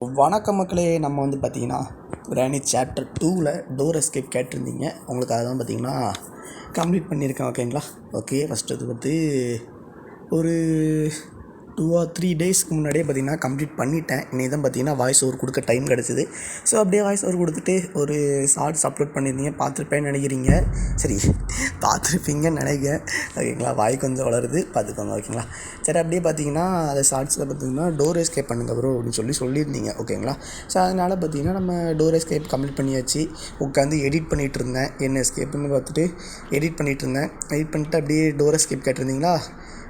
வணக்கம் மக்களே நம்ம வந்து பார்த்தீங்கன்னா பிராணி சாப்டர் டூவில் டோர் எஸ்கேப் கேட்டிருந்தீங்க. உங்களுக்கு அதெல்லாம் பார்த்தீங்கன்னா கம்ப்ளீட் பண்ணியிருக்கேன் ஓகேங்களா ஓகே ஃபஸ்ட்டு அது வந்து ஒரு டூ ஆர் த்ரீ டேஸ்க்கு முன்னாடியே பார்த்தீங்கன்னா கம்ப்ளீட் பண்ணிட்டேன். இனி தான் பார்த்தீங்கன்னா வாய்ஸ் ஓவர் கொடுக்க டைம் கிடச்சிது. ஸோ அப்படியே வாய்ஸ் ஓவர் கொடுத்துட்டு ஒரு ஷார்ட்ஸ் அப்லோட் பண்ணியிருந்தீங்க. பார்த்துருப்பேன்னு நினைக்கிறீங்க. சரி பார்த்துருப்பீங்கன்னு நினைக்கிறேன். ஓகேங்களா வாய் கொஞ்சம் வளருது. பார்த்துக்கோங்க ஓகேங்களா சரி அப்படியே பார்த்தீங்கன்னா அந்த ஷார்ட்ஸில் பார்த்தீங்கன்னா டோர் எஸ்கேப் பண்ணுங்க ப்ரோ அப்படின்னு சொல்லி சொல்லியிருந்தீங்க. ஓகேங்களா ஸோ அதனால் பார்த்தீங்கன்னா நம்ம டோர் எஸ்கேப் கம்ப்ளீட் பண்ணியாச்சு. உட்காந்து எடிட் பண்ணிகிட்டு இருந்தேன். என்ன எஸ்கேப்னு பார்த்துட்டு எடிட் பண்ணிகிட்டு இருந்தேன். எடிட் பண்ணிட்டு அப்படியே டோர் எஸ்கேப் கேட்டிருந்தீங்களா?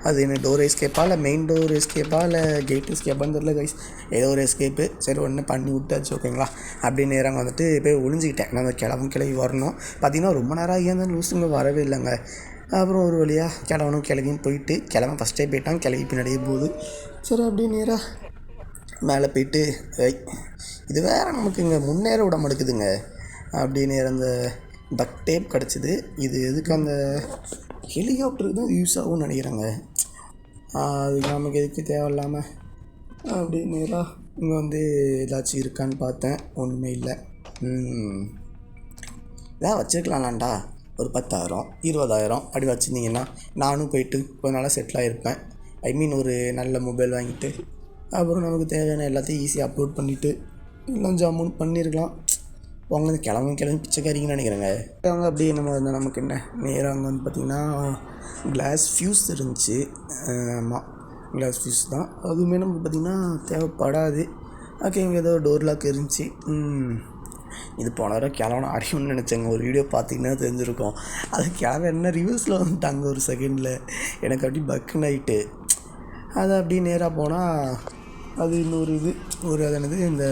அது என்ன டோர் எஸ்கேப்பா இல்லை மெயின் டோர் எஸ்கேப்பா இல்லை கேட் எஸ்கேப்பான்னு தெரியல கைஸ் ஏதோ ஒரு எஸ்கேப்பு சரி ஒன்று பண்ணி விட்டாச்சு ஓகேங்களா அப்படின்னு நேரம் வந்துட்டு போய் ஒளிஞ்சிக்கிட்டேன். நான் அந்த கிளவும் கிளவி வரணும். பார்த்தீங்கன்னா ரொம்ப நேரம் ஆகியா இருந்தாலும் லூசுங்க வரவே இல்லைங்க. அப்புறம் ஒரு வழியாக கிழவனும் கிளம்பின்னு போயிட்டு கிழவன் ஃபஸ்ட்டே போயிட்டான். கிளம்பி பின்னாடியே போகுது. சரி அப்படியே நேராக மேலே போயிட்டு இது வேறு நமக்கு இங்கே முன்னேற விட மாட்டேங்குதுங்க. அப்படின்னு அந்த டக் டேப் கிடச்சிது. இது எதுக்கு அந்த ஹெலிகாப்டருக்கு தான் யூஸ் ஆகும்னு நினைக்கிறேங்க. அது நமக்கு எதுக்கு தேவையில்லாமல் அப்படி நேராக இங்கே வந்து ஏதாச்சும் இருக்கான்னு பார்த்தேன். ஒன்றுமே இல்லை. ஏதாவது வச்சுருக்கலாம்லாண்டா. ஒரு பத்தாயிரம் இருபதாயிரம் அப்படி வச்சுருந்தீங்கன்னா நானும் போயிட்டு கொஞ்ச நாளாக செட்டில் ஆகிருப்பேன் ஐ மீன் ஒரு நல்ல மொபைல் வாங்கிட்டு அப்புறம் நமக்கு தேவையான எல்லாத்தையும் ஈஸியாக அப்லோட் பண்ணிவிட்டு எல்லாம் அமௌண்ட் பண்ணியிருக்கலாம் அவங்க வந்து கிளம்பி கிளம்பி பிச்சைக்காரிங்கன்னு நினைக்கிறேங்க. அவங்க அப்படியே நம்ம இருந்தால் நமக்கு என்ன? நேராக அங்கே வந்து பார்த்திங்கன்னா கிளாஸ் ஃப்யூஸ் இருந்துச்சு. ஆமாம் கிளாஸ் ஃபியூஸ் தான். அதுவுமே நமக்கு பார்த்திங்கன்னா தேவைப்படாது. ஓகே இங்கே ஏதோ டோர் லாக் இருந்துச்சு. இது போன தடவை கிளவன அடியும்னு நினச்சேங்க. ஒரு வீடியோ பார்த்தீங்கன்னா தெரிஞ்சிருக்கோம். அது கிளம்ப என்ன ரிவர்ஸில் வந்துட்டாங்க ஒரு செகண்டில் எனக்கு அப்படி பக் நைட்டு அது அப்படியே நேராக போனால் அது இன்னொரு இது ஒரு அது என்னது இந்த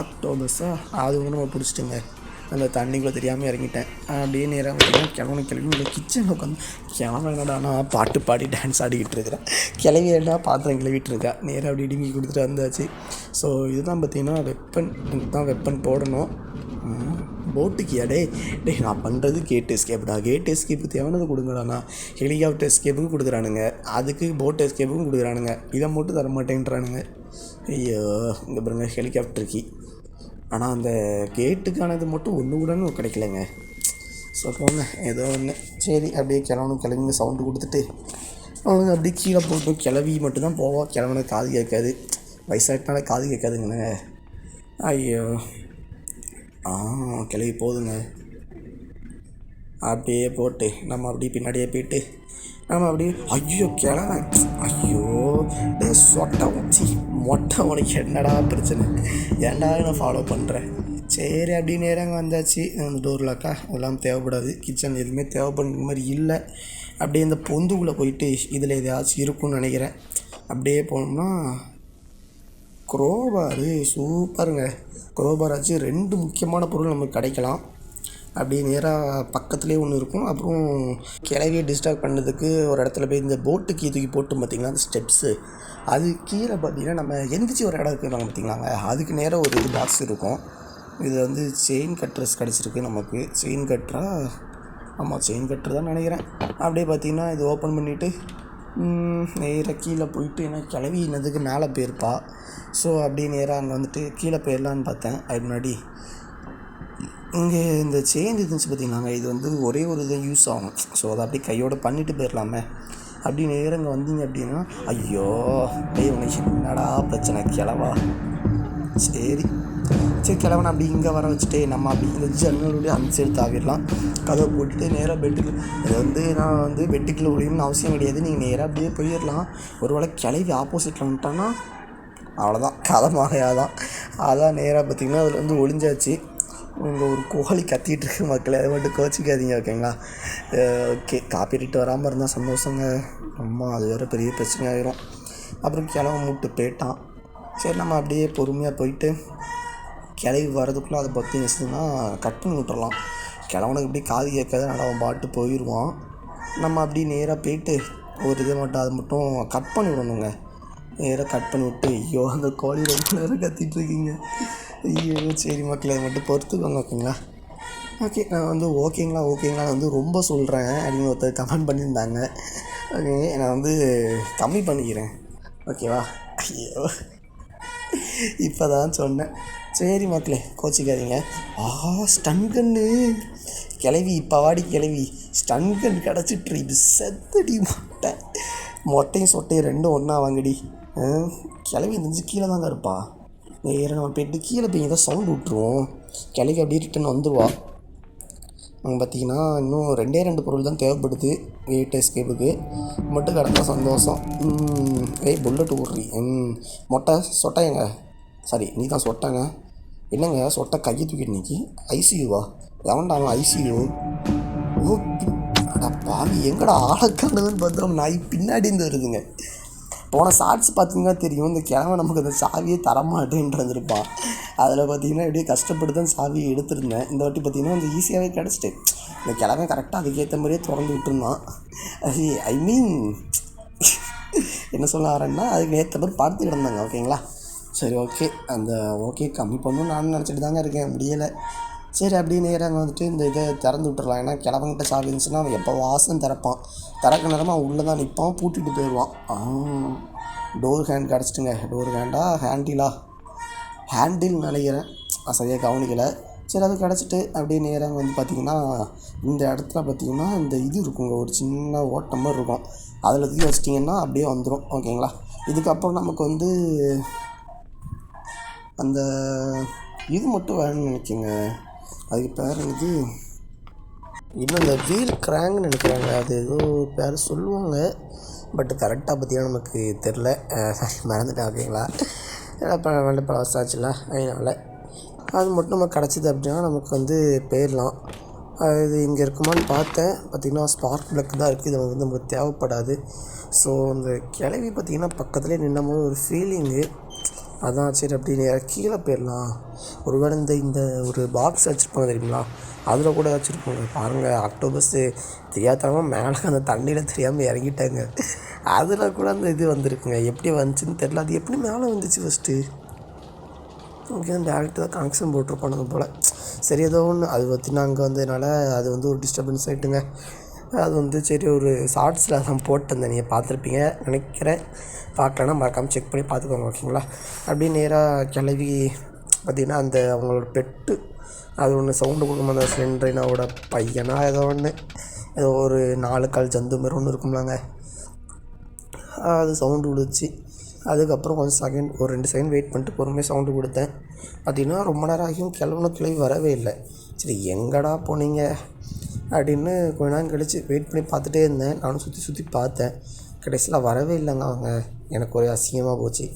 ஆக்டோபஸாக அது வந்து நம்ம பிடிச்சிட்டுங்க. அந்த தண்ணிக்குள்ளே தெரியாமல் இறங்கிட்டேன். அப்படியே நேராக பார்த்தீங்கன்னா கிளம்பணும் கிளம்பி இந்த கிச்சனில் உட்காந்து கிளம்ப என்னடானா பாட்டு பாடி டான்ஸ் ஆடிக்கிட்டு இருக்கிறேன். கிளவி என்ன பாத்திரம் கிளவிட்டு இருக்கா? நேராக அப்படி இடுங்கி கொடுத்துட்டு வந்தாச்சு. ஸோ இதுதான் பார்த்தீங்கன்னா வெப்பன் தான் வெப்பன் போடணும். போட்டுக்கு டே நான் பண்ணுறது கேட் எஸ்கேப்டா கேட் எஸ்கேப்பு தேவையானது கொடுங்கடாண்ணா ஹெலிகாப்டர் எஸ்கேப்புக்கு கொடுக்குறானுங்க. அதுக்கு போட் எஸ்கேப்புக்கும் கொடுக்குறானுங்க. இதை மட்டும் தர மாட்டேன்றானுங்க ஐயோ இங்கே பாருங்க ஹெலிகாப்டர் கீ. ஆனால் அந்த கேட்டுக்கானது மட்டும் ஒன்று கூடன்னு கிடைக்கலங்க. சொல்லுங்க ஏதோ ஒன்று சரி அப்படியே கிளம்பணும் கிளம்பி சவுண்டு கொடுத்துட்டு அவனுங்க அப்படியே கீழே போட்டு கிளவி மட்டும்தான் போவோம் கிளம்புன காது கேட்காது. வயசாகிட்டனால காது கேட்காதுங்கண்ணே ஐயோ. ஆ கிளவி போதுங்க. அப்படியே போட்டு நம்ம அப்படியே பின்னாடியே போயிட்டு நம்ம அப்படியே ஐயோ கிழவன் ஐயோ டே சொட்டை சி மொட்டை உனக்கு என்னடா பிரச்சனை? ஏன்டா நான் ஃபாலோ பண்ணுறேன் சரி அப்படி நேரங்க வந்தாச்சு. அந்த டோர்லாக்கா எல்லாம் தேவைப்படாது. கிச்சன் எதுவுமே தேவைப்படுற மாதிரி இல்லை. அப்படியே இந்த பொந்துக்குள்ளே போயிட்டு இதில் எதையாச்சும் இருக்கும்னு நினைக்கிறேன். அப்படியே போனோம்னா குரோபாரு சூப்பருங்க. குரோபாராச்சு ரெண்டு முக்கியமான பொருள் நமக்கு கிடைக்கலாம். அப்படியே நேராக பக்கத்துலேயே ஒன்று இருக்கும். அப்புறம் கிளவியை டிஸ்டர்ப் பண்ணதுக்கு ஒரு இடத்துல போய் இந்த போட்டு கீ தூக்கி போட்டு பார்த்திங்கன்னா அந்த ஸ்டெப்ஸு அது கீழே பார்த்தீங்கன்னா நம்ம எந்திரிச்சு ஒரு இடம் இருக்கிறாங்க பார்த்திங்களாங்க அதுக்கு நேராக ஒரு பாக்ஸ் இருக்கும். இது வந்து செயின் கட்ரஸ் கிடச்சிருக்கு நமக்கு. செயின் கட்ரா ஆமாம் செயின் கட்ரு தான் நினைக்கிறேன். அப்படியே பார்த்திங்கன்னா இது ஓப்பன் பண்ணிவிட்டு நேராக கீழே போயிட்டு ஏன்னா கிளவி என்னதுக்கு மேலே போயிருப்பா. ஸோ அப்படியே நேராக அங்கே வந்துட்டு கீழே போயிடலான்னு பார்த்தேன். அது முன்னாடி இங்கே இந்த சேஞ்ச் இருந்துச்சு பார்த்திங்களாங்க. இது வந்து ஒரே ஒரு இதை யூஸ் ஆகும். ஸோ அதை அப்படியே கையோடு பண்ணிட்டு போயிடலாமே. அப்படி நேரம் இங்கே வந்தீங்க அப்படின்னா ஐயோ டே உனக்கு என்னடா பிரச்சனை கிளவா சரி. சரி கிளவனை அப்படி இங்கே வர வச்சுட்டு நம்ம அப்படி இந்த ஜன்னலுடைய அந்த சைடு தாவிடலாம் கதவை போட்டுட்டு நேராக பெட்டுக்கு அது வந்து நான் வந்து பெட்டுக்குள்ளே ஒழியணும்னு அவசியம் கிடையாது. நீங்கள் நேராக அப்படியே போயிடலாம். ஒரு வேளை கிளவி ஆப்போசிட்டில் வந்துட்டான்னா அவ்வளோதான் கதை மாகையாதான் அதான் நேராக பார்த்திங்கன்னா அதில் வந்து ஒளிஞ்சாச்சு. இங்கே ஒரு கோழி கத்திகிட்டு இருக்கு மக்களே. அதை மட்டும் கோச்சிக்காதீங்க ஓகேங்களா? ஓகே. காப்பிரைட் வராமல் இருந்தால் சந்தோஷங்க. அம்மா அது வேறு பெரிய பிரச்சனை ஆகிரும் அப்புறம் கிளவு மூட்டு போயிட்டான் சரி நம்ம அப்படியே பொறுமையாக போயிட்டு கிளவி வர்றதுக்குள்ளே அதை பற்றி நினச்சதுன்னா கட் பண்ணி விட்டுறலாம். கிழவனுக்கு இப்படி காது கேட்காது நல்லா அவன் பாட்டு போயிடுவான் நம்ம அப்படியே நேராக போயிட்டு ஒரு இதை மட்டும் அதை மட்டும் கட் பண்ணி விடணுங்க. நேராக கட் பண்ணி விட்டு ஐயோ அந்த கோழி ரொம்ப நேரம் கத்திட்டு இருக்கீங்க. ஐயோ சரி மக்களே அதை மட்டும் பொறுத்துக்கோங்க ஓகேங்களா? ஓகே நான் வந்து ஓகேங்களா ஓகேங்களா வந்து ரொம்ப சொல்கிறேன் அப்படின்னு ஒருத்தர் கமெண்ட் பண்ணியிருந்தாங்க. ஓகே நான் வந்து கம்மி பண்ணிக்கிறேன். ஓகேவா? ஐயோ. இப்போ தான் சொன்னேன். சரி மக்களே கோச்சிக்காதீங்க. ஆ ஸ்டன்கன்னு கிளவி இப்போ வாடி கிளவி. ஸ்டன் கிடச்சிட்டு இது செத்தடி மொட்டை. மொட்டையும் சொட்டையும் ரெண்டும் ஒன்றா வாங்கடி. ஆ, கிளவி நெஞ்சு கீழே தாங்க இருப்பா. வேறு நம்ம பெட்டு கீழே போய் ஏதோ சவுண்ட் விட்ருவோம் கிளைக்கு அப்படியே ரிட்டன் வந்துடுவா அங்கே பார்த்தீங்கன்னா இன்னும் ரெண்டே ரெண்டு பொருள் தான் தேவைப்படுது. எயிட் எஸ்கேப்புக்கு மட்டும் கிடந்தா சந்தோஷம். ஏய் புல்லட் ஊர்றி ம் மொட்டை சொட்டையங்க சாரி நீ தான் சொட்டங்க. என்னங்க சொட்டை கையை தூக்கிட்டு நிற்கி ஐசியூவா எவன்டா ஐசியூ ஓ அடா பாவி எங்கடா ஆளக்கானதுன்னு பார்த்தோம் நாய் பின்னாடி இருந்து வருதுங்க. போன ஷார்ட்ஸ் பார்த்தீங்கன்னா தெரியும். இந்த கிழமை நமக்கு அந்த சாவியே தரமாட்டேன்ட்டு வந்திருப்பான் அதில் பார்த்தீங்கன்னா எப்படியே கஷ்டப்பட்டு தான் சாவியை எடுத்திருந்தேன். இந்த வாட்டி பார்த்தீங்கன்னா அந்த ஈஸியாகவே கிடச்சிட்டு. இந்த கிழமை கரெக்டாக அதுக்கேற்ற மாதிரியே திறந்து விட்டுருந்தான். அது ஐ மீன் என்ன சொல்ல வரேன்னா அதுக்கு ஏற்ற மாதிரி பார்த்து கிடந்தாங்க ஓகேங்களா சரி ஓகே அந்த ஓகே கம்மி பண்ணணும்னு நானும் நினச்சிட்டு தாங்க இருக்கேன். முடியலை. சரி அப்படியே நேராக வந்துட்டு இந்த இதை திறந்து விட்டுறலாம். ஏன்னா கிழவங்கிட்ட சாவி இருந்துச்சுன்னா அவன் எப்போ வாசம் திறப்பான். திறக்க நேரமாக அவன் உள்ளே தான் நிற்பான் பூட்டிட்டு போயிடுவான். டோர் ஹேண்ட் கிடச்சிட்டுங்க. டோர் ஹேண்டா ஹேண்டிலா ஹேண்டில் நினைக்கிறேன். நான் சரியாக கவனிக்கலை. சரி அது கிடச்சிட்டு அப்படியே நேராக வந்து பார்த்திங்கன்னா இந்த இடத்துல பார்த்திங்கன்னா இந்த இது இருக்குங்க. ஒரு சின்ன ஓட்டம் மாதிரி இருக்கும். அதில் தூக்கி வச்சிட்டிங்கன்னா அப்படியே வந்துடும் ஓகேங்களா? இதுக்கப்புறம் நமக்கு வந்து அந்த இது மட்டும் வேணும்னு நினைக்கிங்க. அதுக்கு பேர் இது இன்னும் இந்த வீல் கிராங்க்னு நினைக்கிறாங்க. அது ஏதோ பேர் சொல்லுவாங்க. பட் கரெக்டாக பற்றியா நமக்கு தெரில சாரி மறந்துட்டேன் ஓகேங்களா? ஏன்னா இப்போ ரெண்டு பல வருஷம் ஆச்சுல அதனால். அது மட்டும் நம்ம கிடச்சிது அப்படின்னா நமக்கு வந்து போயிடலாம். அது இங்கே இருக்குமான்னு பார்த்தேன். பார்த்திங்கன்னா ஸ்பார்க் ப்ளக் தான் இருக்குது இது வந்து நமக்கு தேவைப்படாது. ஸோ அந்த கிளவி பார்த்திங்கன்னா பக்கத்துலேயே நின்னும் போது ஒரு ஃபீலிங்கு அதான் சரி அப்படி கீழே போயிடலாம். ஒருவேளை இந்த இந்த ஒரு பாக்ஸ் வச்சுருப்பாங்க தெரியுங்களா அதில் கூட வச்சுருப்பாங்க. பாருங்கள் அக்டோபர்ஸு தெரியாதனமாக மேலே அந்த தண்ணியில் தெரியாமல் இறங்கிட்டாங்க. அதில் கூட அந்த இது வந்திருக்குங்க. எப்படி வந்துச்சுன்னு தெரில அது எப்படி மேலே வந்துச்சு ஃபஸ்ட்டு ஓகே டேரக்ட் தான் கனெக்ஷன் போட்டிருப்பானுங்க போல். சரி ஏதோ ஒன்று அது பற்றினா அங்கே வந்ததுனால அது வந்து ஒரு டிஸ்டர்பன்ஸ் ஆகிட்டுங்க அது வந்து சரி ஒரு ஷார்ட்ஸில் தான் போட்டிருந்தேன் நீங்கள் பார்த்துருப்பீங்க. நினைக்கிறேன் பார்க்கலன்னா மறக்காமல் செக் பண்ணி பார்த்துக்கோங்க ஓகேங்களா அப்படியே நேராக கிளவி பார்த்திங்கன்னா அந்த அவங்களோட பெட்டு அது ஒன்று சவுண்டு கொடுக்கும் அந்த ஸ்லெண்ட்ரினாவோட பையனா ஏதோ ஒன்று ஏதோ ஒரு நாலு கால் ஜந்து மாதிரி ஒன்று இருக்கும்லாங்க. அது சவுண்டு கொடுத்துச்சு அதுக்கப்புறம் கொஞ்சம் செகண்ட் ஒரு ரெண்டு செகண்ட் வெயிட் பண்ணிட்டு பொறுமையாக சவுண்டு கொடுத்தேன். பார்த்தீங்கன்னா ரொம்ப நேரம் ஆகியும் கிளம்புன கிளவி வரவே இல்லை. சரி எங்கடா போனீங்க? அப்படின்னு கொஞ்ச நேரம் கழித்து வெயிட் பண்ணி பார்த்துட்டே இருந்தேன். நானும் சுற்றி சுற்றி பார்த்தேன். கடைசியில் வரவே இல்லைங்க அவங்க. எனக்கு ஒரே அசிங்கமாக போச்சு.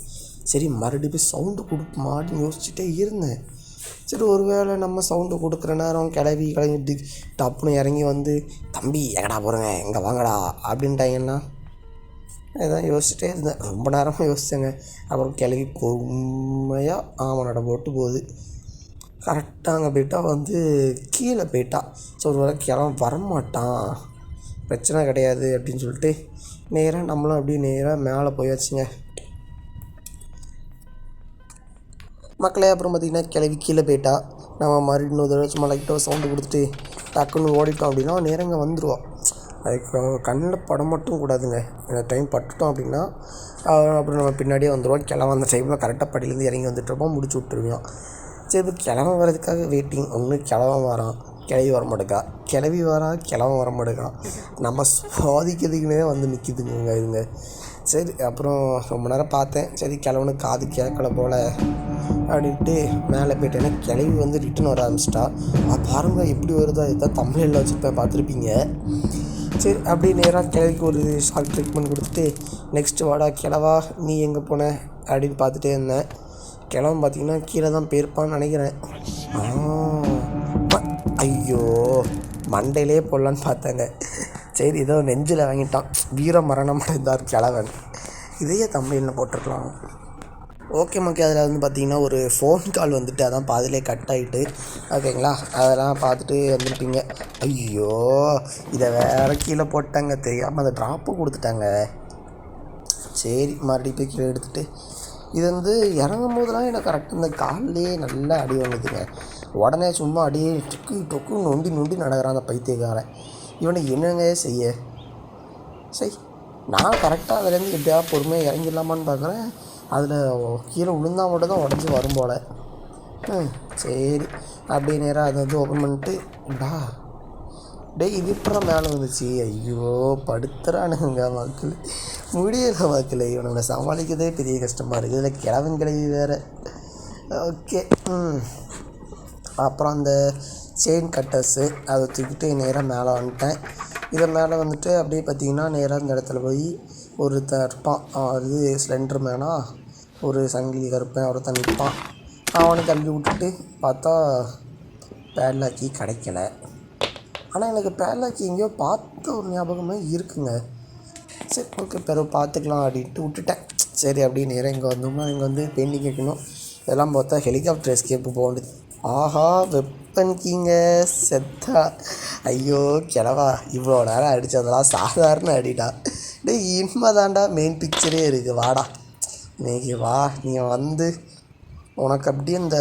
சரி மறுபடியும் போய் சவுண்டு கொடுப்போமான்னு யோசிச்சுட்டே இருந்தேன். சரி ஒருவேளை நம்ம சவுண்டு கொடுக்குற நேரம் கிளவி கிளம்பி டி டப்புன்னு இறங்கி வந்து தம்பி எங்கடா போகிறேங்க எங்கே வாங்கடா அப்படின்ட்டாங்கன்னா இதான் யோசிச்சுட்டே இருந்தேன். ரொம்ப நேரமாக யோசித்தேங்க அப்புறம் கிளவி பொறுமையாக நட போட்டு போகுது. கரெக்டாக அங்கே போயிட்டா வந்து கீழே போயிட்டா. ஸோ ஒரு வேளை கிளம்ப வரமாட்டான். பிரச்சனை கிடையாது அப்படின்னு சொல்லிட்டு நேராக நம்மளும் அப்படியே நேராக மேலே போயாச்சுங்க. மக்களே அப்புறம் பார்த்திங்கன்னா கிளவி கீழே போயிட்டா. நம்ம மறுபடியும் இன்னொரு தடவை சும்மா லைட்டாக சவுண்டு கொடுத்துட்டு டக்குன்னு ஓடிட்டோம் அப்படின்னா நேரங்க வந்துடுவோம் அதுக்கு கண்ணில் படம் மட்டும் கூடாதுங்க. இந்த டைம் பட்டுட்டோம் அப்படின்னா அப்புறம் நம்ம பின்னாடியே வந்துடுவோம் கிளம்ப அந்த டைமில் கரெக்டாக படியிலேருந்து இறங்கி வந்துட்டுருப்போம் முடிச்சு விட்டுருவோம். சரி கிழவன் கிளம்ப வர்றதுக்காக வெயிட்டிங் ஒன்று கிளம்ப வரான். கிளவி வர மாட்டேக்கா. கிளவி வரா கிளம்ப வர மாட்டேக்கா. நம்ம சுவாதிக்கிறதுக்குனே வந்து நிற்கிதுங்க இதுங்க சரி அப்புறம் ரொம்ப நேரம் பார்த்தேன். சரி கிளவனுக்கு காது கேட்கல போல் அப்படின்ட்டு மேலே போயிட்டேன்னா கிளவி வந்து ரிட்டன் வர ஆரம்பிச்சிட்டா. பாருங்க எப்படி வருதோ? இதுதான் தமிழில் வச்சுருப்பேன் பார்த்துருப்பீங்க. சரி அப்படியே நேராக கிளவிக்கு ஒரு ஷாக் ட்ரீட்மெண்ட் கொடுத்துட்டு நெக்ஸ்ட்டு வாடா கிளவா நீ எங்கே போன? அப்படின்னு பார்த்துட்டே இருந்தேன். கிளவன் பார்த்தீங்கன்னா கீழே தான் போயிருப்பான்னு நினைக்கிறேன். ஐயோ மண்டையிலே போடலான்னு பார்த்தாங்க. சரி ஏதோ நெஞ்சில் வாங்கிட்டான். வீர மரணம் அடைந்தார் கிழவன். இதையே தமிழில் போட்டிருக்கலாம். ஓகே மக்கே அதில் வந்து பார்த்தீங்கன்னா ஒரு ஃபோன் கால் வந்துட்டு அதான் பாதிலே கட் ஆகிட்டு ஓகேங்களா அதெல்லாம் பார்த்துட்டு வந்துட்டீங்க. ஐயோ இதை வேற கீழே போட்டாங்க. தெரியாமல் அந்த ட்ராப்பு கொடுத்துட்டாங்க. சரி மறுபடியும் போய் கீழே எடுத்துகிட்டு இது வந்து இறங்கும் போதெல்லாம் எனக்கு கரெக்டாக இந்த கால்லையே நல்லா அடி வாங்குதுங்க. உடனே சும்மா அடியே டொக்கு டொக்கு நொண்டி நொண்டி நடக்கிறான் அந்த பைத்தியக்காரன். இவனை என்னங்க செய்ய? சரி நான் கரெக்டாக அதுலேருந்து எப்படியாவது பொறுமையாக இறங்கிடலாமான்னு பார்க்குறேன். அதில் கீழே விழுந்தா மட்டும் தான் உடஞ்சி வரும் போல். சரி. அப்படியே நேராக அதை வந்து ஓப்பன் பண்ணிட்டு டா டேய் இது எப்படா மேலே வந்துச்சு ஐயோ படுத்துறானுங்க மக்கள். முடியல மக்கள் இவனுங்களை சமாளிக்கிறதே பெரிய கஷ்டமாக இருக்குது. இதில் கிழவன் கிழவி வேறு. ஓகே. ம். அப்புறம் அந்த செயின் கட்டர்ஸு அதை தூக்கிட்டு நேராக மேலே வந்துட்டேன். இதை மேலே வந்துட்டு அப்படியே பார்த்தீங்கன்னா நேராக இந்த இடத்துல போய் ஒருத்தன் இருப்பான். இது ஸ்லெண்டர் மேனா? ஒரு சங்கிலி கருப்பேன் ஒருத்தன் நிற்பான். அவனை தள்ளி விட்டுட்டு பார்த்தா பேட்லாக்கி கிடைக்கல. ஆனால் எனக்கு பேட்லாக்கி எங்கேயோ பார்த்த ஒரு ஞாபகமே இருக்குங்க. சரி ஓகே பிறகு பார்த்துக்கலாம் அப்படின்ட்டு விட்டுட்டேன். சரி அப்படியே நேரம் இங்கே வந்தோம்னா இங்கே வந்து பெயிண்டிங் வைக்கணும் இதெல்லாம் பார்த்தா ஹெலிகாப்டர் எஸ்கேப்பு போகணுது ஆஹா வெப்பன் கீங்க செத்தா. ஐயோ கிழவா இவ்வளோ நேரம் அடித்ததெல்லாம் சாதாரண அடிடா. டேய் இனிமே தாண்டா மெயின் பிக்சரே இருக்குது வாடா. இன்னைக்கு வா நீ வந்து உனக்கு அப்படியே இந்த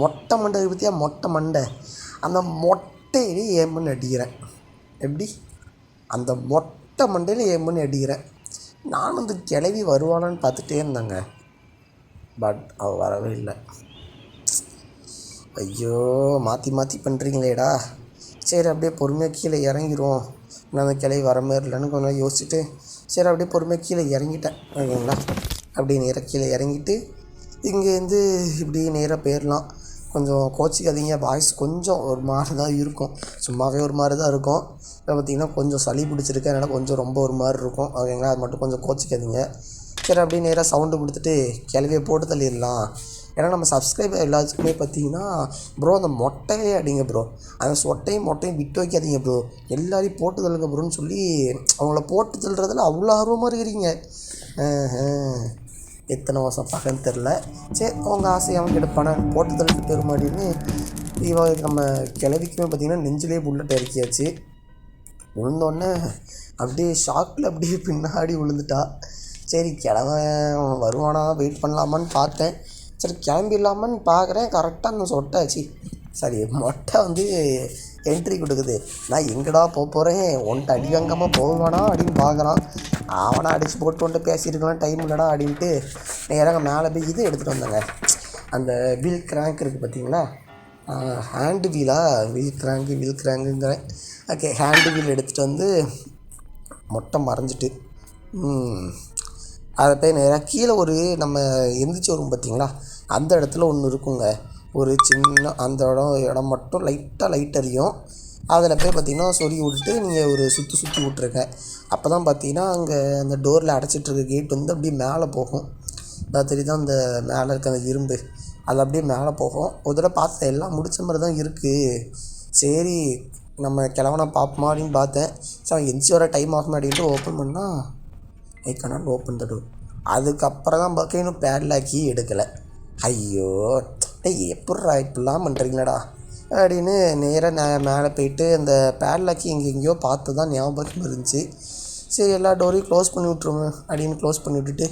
மொட்டை மண்டை பற்றியா மொட்டை மண்டை. அந்த மொட்டையிலே ஏமன் அடிக்கிறேன்? எப்படி? அந்த மொட்டை மண்டையில் ஏன் பண்ணி அடிக்கிறேன். நானும் இந்த கிளவி வருவாளான்னு பார்த்துட்டே இருந்தேங்க. பட் அவள் வரவே இல்லை. ஐயோ மாற்றி மாற்றி பண்ணுறீங்களேடா சரி அப்படியே பொறுமையாக கீழே இறங்கிடுவோம் நான் அந்த கிளவி வர மாதிரி இல்லைன்னு கொஞ்சம் நேரம் யோசிச்சுட்டு சரி அப்படியே பொறுமையாக கீழே இறங்கிட்டேன். ஓகேங்களா? அப்படியே நேராக கீழே இறங்கிட்டு இங்கேருந்து இப்படி நேராக போயிடலாம் கொஞ்சம் கோச்சிக்காதீங்க. வாய்ஸ் கொஞ்சம் ஒரு மாதிரி தான் இருக்கும். சும்மாவே ஒரு மாதிரி தான் இருக்கும். இப்போ பார்த்தீங்கன்னா கொஞ்சம் சளி பிடிச்சிருக்கு. அதனால் கொஞ்சம் ரொம்ப ஒரு மாதிரி இருக்கும். ஓகேங்களா? அது மட்டும் கொஞ்சம் கோச்சிக்காதீங்க. சரி அப்படியே நேராக சவுண்டு கொடுத்துட்டு கிளவியை போட்டு தள்ளிடலாம். ஏன்னா நம்ம சப்ஸ்கிரைபர் எல்லாத்துக்குமே பார்த்தீங்கன்னா ப்ரோ அந்த மொட்டையே அடிங்க ப்ரோ அந்த சொட்டையும் மொட்டையும் விட்டு வைக்காதீங்க ப்ரோ எல்லாரையும் போட்டு தள்ளுங்க ப்ரோன்னு சொல்லி அவங்கள போட்டு தள்ளுறதுல அவ்வளோ ஆர்வமாக இருக்கிறீங்க. எத்தனை வருஷம் பகன்னு தெரில. சரி அவங்க ஆசையை அவன் கெடுப்பானே போட்டு தள்ளிட்டு பெருமாடின்னு இவன் நம்ம கிளவிக்குமே பார்த்தீங்கன்னா நெஞ்சிலே புல்லட் இறக்கியாச்சு. விழுந்தோடனே அப்படியே ஷாக்கில் அப்படியே பின்னாடி விழுந்துட்டா. சரி கிழவன் வருவானா? வெயிட் பண்ணலாமான்னு பார்த்தேன். சரி கிளம்பிடலாமான்னு பார்க்குறேன். கரெக்டாக அந்த சொட்டாச்சு. சரி மொட்டை வந்து என்ட்ரி கொடுக்குது. நான் எங்கடா போக போகிறேன் ஒன்ட்ட அடி வாங்காமல் போவானா அப்படின்னு பார்க்குறான். அவனை அடித்து போட்டு கொண்டு பேசியிருக்கலாம் டைம் இல்லைடா அப்படின்ட்டு நேராக மேலே போய் இது எடுத்துகிட்டு வந்தேங்க. அந்த வீல் கிராங்க் இருக்குது பார்த்தீங்களா ஹேண்டு வீலா வீல் கிராங்கு வீல் கிராங்குங்கிறேன் ஓகே ஹேண்டு வீல் எடுத்துகிட்டு வந்து மொட்டை மறைஞ்சிட்டு அதை போய் நேராக கீழே ஒரு நம்ம எந்திரிச்சு வரும் பார்த்தீங்களா அந்த இடத்துல ஒன்று இருக்குங்க. ஒரு சின்ன அந்த இடம் இடம் மட்டும் லைட்டாக லைட் அறியும் அதில் போய் பார்த்தீங்கன்னா சொருகி விட்டுட்டு நீங்கள் ஒரு சுற்றி சுற்றி விட்ருங்க அப்போ தான் பார்த்தீங்கன்னா அங்கே அந்த டோரில் அடைச்சிட்ருக்க கேட் வந்து அப்படியே மேலே போகும். அது தெரியுதா? அந்த மேலே இருக்க அந்த இரும்பு. அது அப்படியே மேலே போகும். ஒரு தடவை பார்த்தேன் எல்லாம் முடிச்ச மாதிரி தான் இருக்குது சரி நம்ம கிளவனா பார்ப்போமா அப்படின்னு பார்த்தேன். சரி அவன் வர டைம் ஆகும் அப்படின்ட்டு ஓப்பன் பண்ணால் I can't open the door அதுக்கப்புறம் தான் பார்க்க இன்னும் பேட்லாக்கி எடுக்கலை. ஐயோ டேய் எப்பட்றா இப்படிலாம் பண்ணுறீங்களாடா அப்படின்னு நேராக நான் மேலே போயிட்டு அந்த பேட்லாக்கி இங்கே எங்கேயோ பார்த்து தான் ஞாபகம் இருந்துச்சு சரி எல்லா டோரையும் க்ளோஸ் பண்ணி விட்ருவோம் அப்படின்னு க்ளோஸ் பண்ணி விட்டுட்டு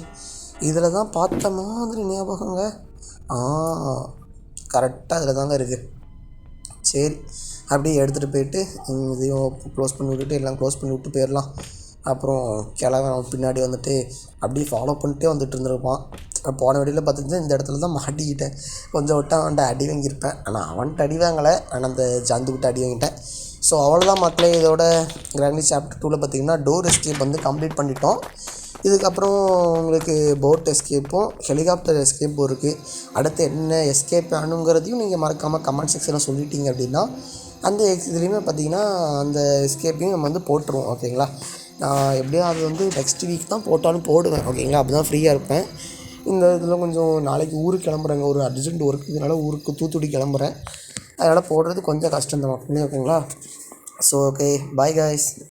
இதில் தான் பார்த்த மாதிரி ஞாபகங்க. ஆ கரெக்டாக அதில் தாங்க இருக்குது சரி அப்படியே எடுத்துகிட்டு போயிட்டு இதையும் க்ளோஸ் பண்ணி விட்டுட்டு எல்லாம் க்ளோஸ் பண்ணி விட்டு போயிடலாம் அப்புறம் கிழவன் பின்னாடி வந்துட்டு அப்படியே ஃபாலோ பண்ணிட்டே வந்துட்டு இருந்திருப்பான். போன வழியில் பார்த்துட்டு இந்த இடத்துல தான் மாட்டிக்கிட்டேன் கொஞ்சம் விட்டு அவன்கிட்ட அடி வாங்கியிருப்பேன். ஆனால் அவன்கிட்ட அடி வாங்கலை. ஆனால் அந்த ஜந்துக்கிட்ட அடி வாங்கிட்டேன். ஸோ அவ்வளோதான் மக்களே இதோட கிராண்டி சாப்டர் டூவில் பார்த்தீங்கன்னா டோர் எஸ்கேப் வந்து கம்ப்ளீட் பண்ணிட்டோம். இதுக்கப்புறம் உங்களுக்கு போட் எஸ்கேப்பும் ஹெலிகாப்டர் எஸ்கேப்பும் இருக்குது அடுத்து என்ன எஸ்கேப் ஆனுங்கிறதையும் நீங்கள் மறக்காமல் கமெண்ட் செக்ஷனில் சொல்லிட்டீங்க அப்படின்னா அந்த எக்ஸ் இதுலேயுமே பார்த்தீங்கன்னா அந்த எஸ்கேப்பையும் நம்ம வந்து போட்டுருவோம் ஓகேங்களா நான் எப்படியும் அது வந்து நெக்ஸ்ட் வீக் தான் போட்டாலும் போடுவேன் ஓகேங்களா அப்படி தான் ஃப்ரீயாக இருப்பேன். இந்த இதில் கொஞ்சம் நாளைக்கு ஊருக்கு கிளம்புறேங்க. ஒரு அர்ஜென்ட் ஒர்க் இதனால் ஊருக்கு தூத்துக்குடி கிளம்புறேன். அதனால் போடுறது கொஞ்சம் கஷ்டம் தான் ஓகேங்களா ஸோ ஓகே பாய் காய்ஸ்